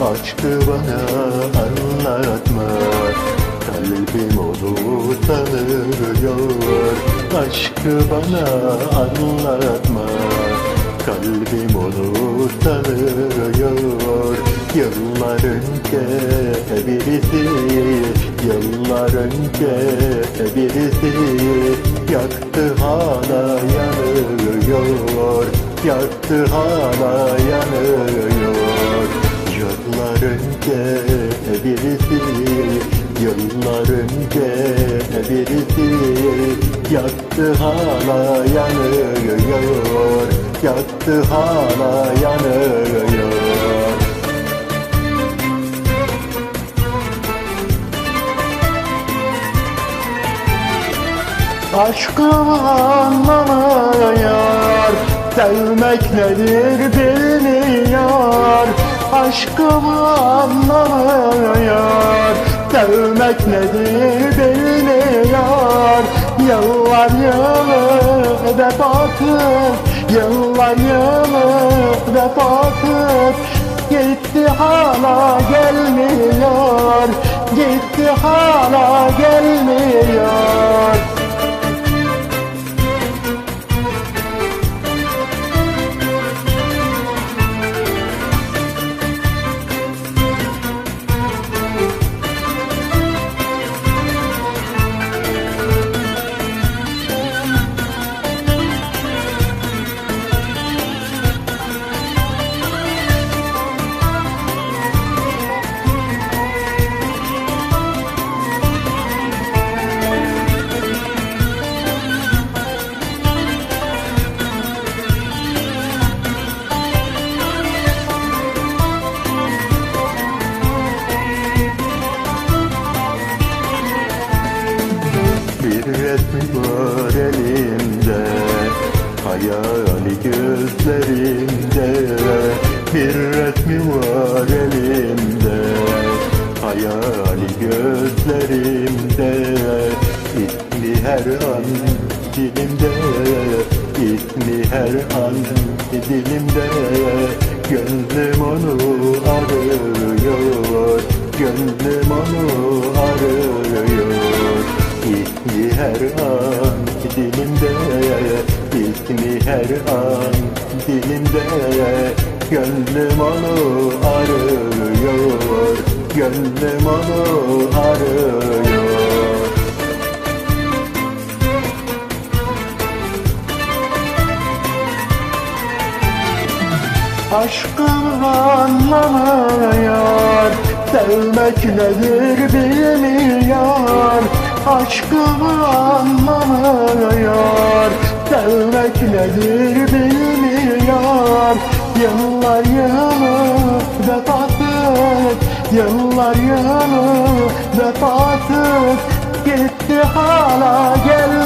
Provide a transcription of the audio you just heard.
Aşkı bana anlatma Kalbim onu tanıyor. Aşkı bana anlatma Kalbim onu tanıyor. Yıllar önce birisi Yıllar önce birisi Yaktı hala yanıyor. Yaktı hala yanıyor önce birisi Yıllar önce birisi Yaktı hala yanıyor Yaktı hala yanıyor. Aşkımı anlamıyor Sevmek nedir bilmiyor Aşkımı anlamıyor Sevmek nedir bilmiyor Yıllar yılı vefatır Yıllar yılı vefatır Gitti hala gelmiyor. Gitti hala Bir resmi var elimde. Hayali gözlerimde Bir resmi var elimde. Hayali gözlerimde İsmi her an dilimde. İsmi her an dilimde. Gönlüm onu arıyor Gönlüm onu arıyor an dilimde Gönlüm onu arıyor. Gönlüm onu arıyor. Aşkımı anlamıyor Sevmek nedir bilmiyor. Aşkımı anlamıyor Sevmek nedir bilmiyor Yıllar yılı vefasız Yıllar yılı vefasız Gitti hala gelmiyor